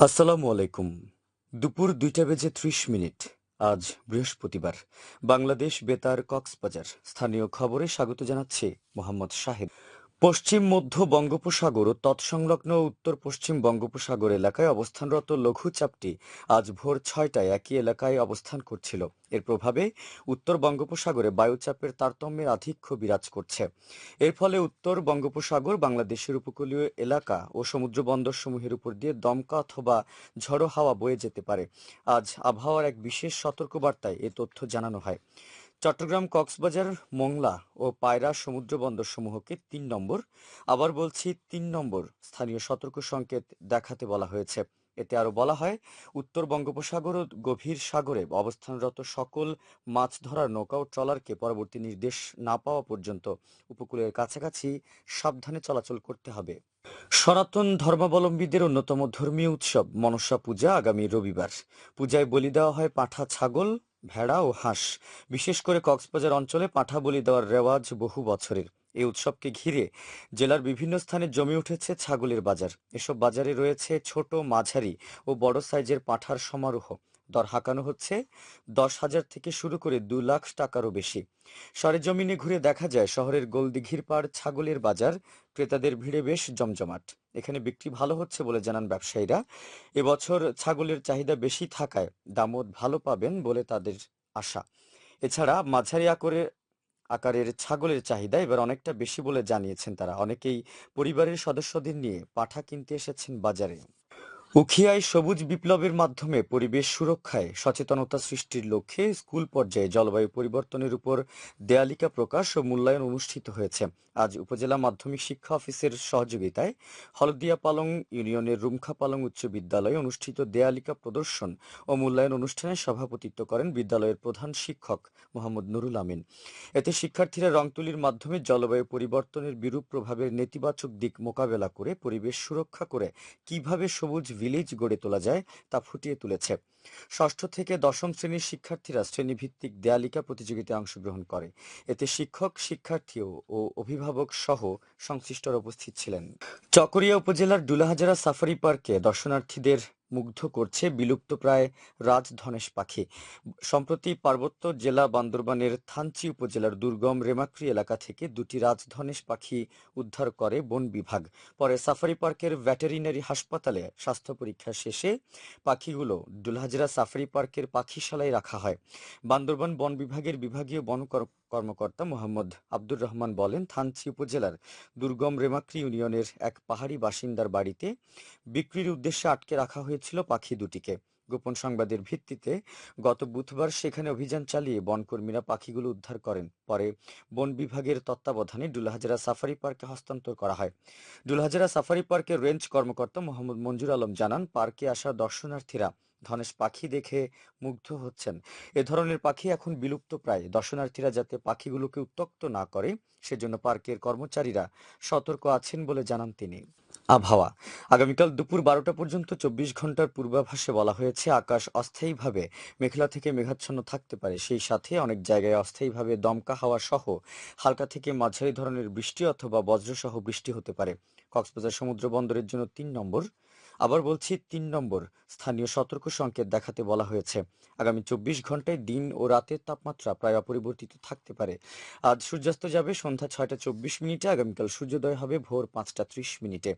আসসালামু আলাইকুম। দুপুর দুইটা বেজে ত্রিশ মিনিট। আজ বৃহস্পতিবার। বাংলাদেশ বেতার কক্সবাজার। স্থানীয় খবরে স্বাগত জানাচ্ছে মোহাম্মদ শাহেদ। পশ্চিম মধ্য বঙ্গোপসাগর ও তৎসংলগ্ন উত্তর পশ্চিম বঙ্গোপসাগর এলাকায় অবস্থানরত লঘুচাপটি আজ ভোর ছয়টায় একই এলাকায় অবস্থান করছিল। এর প্রভাবে উত্তর বঙ্গোপসাগরে বায়ুচাপের তারতম্যের আধিক্য বিরাজ করছে। এর ফলে উত্তর বঙ্গোপসাগর বাংলাদেশের উপকূলীয় এলাকা ও সমুদ্র বন্দরসমূহের উপর দিয়ে দমকা অথবা ঝড়ো হাওয়া বয়ে যেতে পারে। আজ আবহাওয়ার এক বিশেষ সতর্কবার্তায় এ তথ্য জানানো হয়। চট্টগ্রাম কক্সবাজার, মোংলা ও পায়রা সমুদ্র বন্দরসমূহকে তিন নম্বর, আবার বলছি তিন নম্বর স্থানীয় সতর্ক সংকেত দেখাতে বলা হয়েছে। এতে আরও বলা হয়, উত্তর বঙ্গোপসাগর ও গভীর সাগরে অবস্থানরত সকল মাছ ধরার নৌকা ও ট্রলারকে পরবর্তী নির্দেশ না পাওয়া পর্যন্ত উপকূলের কাছাকাছি সাবধানে চলাচল করতে হবে। সনাতন ধর্মাবলম্বীদের অন্যতম ধর্মীয় উৎসব মনসা পূজা আগামী রবিবার। পূজায় বলি দেওয়া হয় পাঁঠা, ছাগল, ভেড়া ও হাঁস। বিশেষ করে কক্সবাজার অঞ্চলে পাঁঠা বলি দেওয়ার রেওয়াজ বহু বছরের। এই উৎসবকে ঘিরে জেলার বিভিন্ন স্থানে জমে উঠেছে ছাগলের বাজার। এসব বাজারে রয়েছে ছোট মাঝারি ও বড় সাইজের পাঁঠার সমারোহ। দর হাঁকানো হচ্ছে। দশ হাজার থেকে শুরু করে দু লাখ টাকারও বেশি। সরেজমিনে ঘুরে দেখা যায়, শহরের গোলদিঘির পাড় ছাগলের বাজার, ক্রেতাদের ভিড়ে বেশ জমজমাট। এখানে বিক্রি ভালো হচ্ছে বলে জানান ব্যবসায়ীরা। এবছর ছাগলের চাহিদা বেশি থাকায় দামও ভালো পাবেন বলে তাদের আশা। এছাড়া মাঝারি আকারের আকারের ছাগলের চাহিদা এবার অনেকটা বেশি বলে জানিয়েছেন তারা। অনেকেই পরিবারের সদস্যদের নিয়ে পাঠা কিনতে এসেছেন বাজারে। উখিয়ায় সবুজ বিপ্লবের মাধ্যমে পরিবেশ সুরক্ষায় সচেতনতা সৃষ্টির লক্ষ্যে স্কুল পর্যায়ে জলবায়ু পরিবর্তনের উপর দেয়ালিকা প্রকাশ ও মূল্যায়ন অনুষ্ঠিত হয়েছে। আজ উপজেলা মাধ্যমিক শিক্ষা অফিসের সহযোগিতায় হলদিয়া পালং ইউনিয়নের রুমখা পালং উচ্চ বিদ্যালয়ে অনুষ্ঠিত দেয়ালিকা প্রদর্শন ও মূল্যায়ন অনুষ্ঠানে সভাপতিত্ব করেন বিদ্যালয়ের প্রধান শিক্ষক মোহাম্মদ নুরুল আমিন। এতে শিক্ষার্থীরা রং তুলির মাধ্যমে জলবায়ু পরিবর্তনের বিরূপ প্রভাবের নেতিবাচক দিক মোকাবেলা করে পরিবেশ সুরক্ষা করে কীভাবে সবুজ ভিলেজ গড়ে তোলা যায়, তা ফুটিয়ে তুলেছে। ষষ্ঠ থেকে দশম শ্রেণির শিক্ষার্থীরা শ্রেণীভিত্তিক দেয়ালিকা প্রতিযোগিতায় অংশগ্রহণ করে। এতে শিক্ষক, শিক্ষার্থী ও অভিভাবক সহ সংশ্লিষ্টরা উপস্থিত ছিলেন। চকরিয়া উপজেলার ডুলাহাজারা সাফারি পার্কে দর্শনার্থীদের মুগ্ধ করছে বিলুপ্তপ্রায় রাজধনেশ পাখি। সম্প্রতি পার্বত্য জেলা বান্দরবানের থানচি উপজেলার দুর্গম রেমাক্রি এলাকা থেকে দুটি রাজধনেশ পাখি উদ্ধার করে বন বিভাগ। পরে সাফারি পার্কের ভেটেরিনারি হাসপাতালে স্বাস্থ্য পরীক্ষা শেষে পাখিগুলো ডুলহাজরা সাফারি পার্কের পাখিশালায় রাখা হয়। বান্দরবান বন বিভাগের বিভাগীয় বন কর্মকর্তা মোহাম্মদ আব্দুর রহমান বলেন, থানচি উপজেলার দুর্গম রেমাক্রি ইউনিয়নের এক পাহাড়ি বাসিন্দার বাড়িতে বিক্রির উদ্দেশ্যে আটকে রাখা হয়েছিল পাখি দুটিকে। গোপন সংবাদের ভিত্তিতে গত বুধবার সেখানে অভিযান চালিয়ে বনকর্মীরা পাখিগুলো উদ্ধার করেন। পরে বন বিভাগের তত্ত্বাবধানে ডুলাহাজারা সাফারি পার্কে হস্তান্তর করা হয়। ডুলাহাজারা সাফারি পার্কের রেঞ্জ কর্মকর্তা মোহাম্মদ মঞ্জুর আলম জানান, পার্কে আসা দর্শনার্থীরা ধনেশ পাখি দেখে মুগ্ধ হচ্ছেন। এ ধরনের পাখি এখন বিলুপ্ত প্রায়। দর্শনার্থীরা যাতে পাখিগুলোকে উত্তক্ত না করে, সেজন্য পার্কের কর্মচারীরা সতর্ক আছেন বলে জানান তিনি। আবহাওয়া। আগামীকাল দুপুর বারোটা পর্যন্ত চব্বিশ ঘণ্টার পূর্বাভাসে বলা হয়েছে, আকাশ অস্থায়ীভাবে মেঘলা থেকে মেঘাচ্ছন্ন থাকতে পারে। সেই সাথে অনেক জায়গায় অস্থায়ীভাবে দমকা হাওয়া সহ হালকা থেকে মাঝারি ধরনের বৃষ্টি অথবা বজ্রসহ বৃষ্টি হতে পারে। কক্সবাজার সমুদ্র বন্দরের জন্য তিন নম্বর। আবার বলছি, তিন নম্বর স্থানীয় সতর্ক সংকেত দেখাতে বলা হয়েছে। আগামী চব্বিশ ঘন্টায় দিন ও রাতের তাপমাত্রা প্রায় অপরিবর্তিত থাকতে পারে। আজ সূর্যাস্ত যাবে সন্ধ্যা ছয়টা চব্বিশ মিনিটে, আগামীকাল সূর্যোদয় হবে ভোর পাঁচটা ত্রিশ মিনিটে।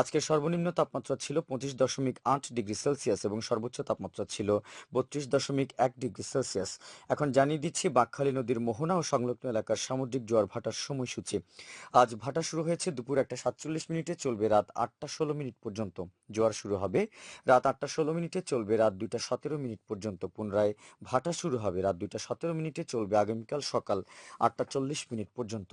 আজকের সর্বনিম্ন তাপমাত্রা ছিল পঁচিশ দশমিক আট ডিগ্রি সেলসিয়াস এবং সর্বোচ্চ তাপমাত্রা ছিল বত্রিশ দশমিক এক ডিগ্রি সেলসিয়াস। এখন জানিয়ে দিচ্ছি, বাকখালী নদীর মোহনা ও সংলগ্ন এলাকার সামুদ্রিক জোয়ার ভাটার সময়সূচি। আজ ভাটা শুরু হয়েছে দুপুর একটা সাতচল্লিশ মিনিটে, চলবে রাত আটটা ষোলো মিনিট পর্যন্ত। জোয়ার শুরু হবে রাত আটটা ষোলো মিনিটে, চলবে রাত দুইটা সতেরো মিনিট পর্যন্ত। পুনরায় ভাটা শুরু হবে রাত দুইটা সতেরো মিনিটে, চলবে আগামীকাল সকাল আটটা চল্লিশ মিনিট পর্যন্ত।